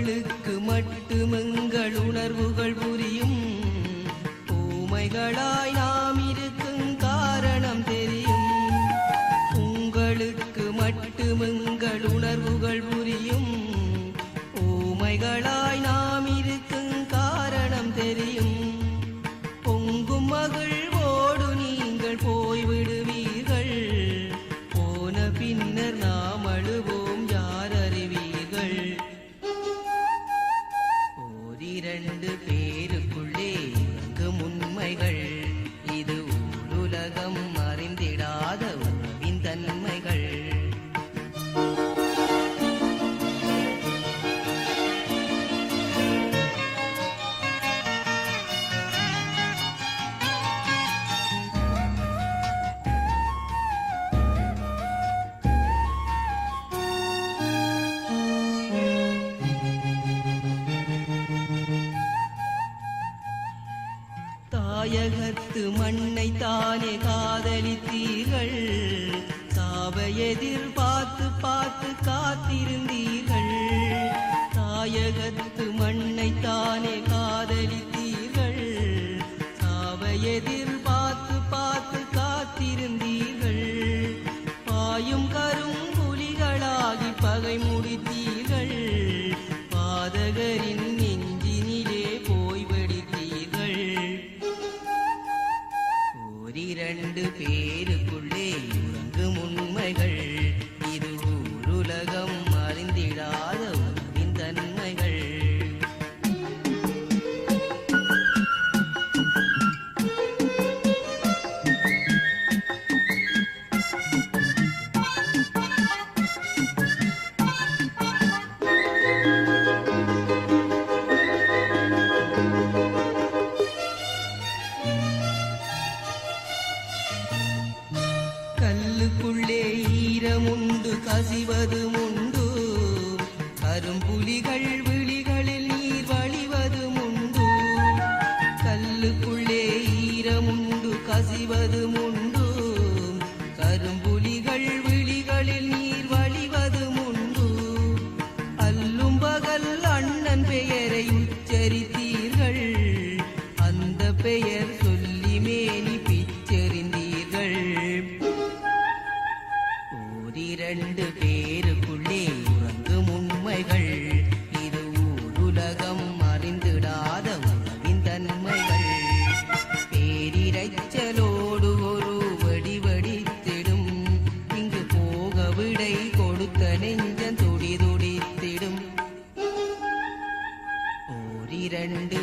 உங்களுக்கு மட்டுமெங்கள் உணர்வுகள் புரியும். ஊமைகளாய் நாம் இருக்கும் காரணம் தெரியும். உங்களுக்கு மட்டுமெங்கள் உணர்வுகள் புரியும். ஊமைகளாய் நாம் இருக்கும் காரணம் தெரியும். பொங்கும் மகிழ்வோடு நீங்கள் போய்விடுவீர்கள். போன பின்னர் நாம் அழுவோம். இரண்டு பேர். தாயகத்து மண்ணை தானே காதலித்தீர்கள்? சாவை எதிர்பார்த்து பார்த்து காத்திருந்தீர்கள். தாயகத்து மண்ணை தானே காதலித்தீர்கள்? சாவை எதிர்பார்த்து பார்த்து காத்திருந்தீர்கள். பாயும் கரும் புலிகளாகி பகை முடித்தீர்கள். ஈரமுண்டு கசிவதும் உண்டு கரும்புலிகள் விழிகளில் நீர் வழிவதும் உண்டு கல்லுக்குள்ளே ஈரமுண்டு கசிவதும் உண்டு கரும்புலிகள் விழிகளில் நீர் வழிவதும் உண்டு அல்லும் பகல் அண்ணன் பெயரை உச்சரித்து பேருக்குள்ளே உறங்கும் உண்மைகள். இது ஊருலகம் அறிந்திடாத உறவின் தன்மைகள். பேரிரைச்சலோடு ஒரு வடி இங்கு போக விடை கொடுத்த நெஞ்சம் ஓரிரண்டு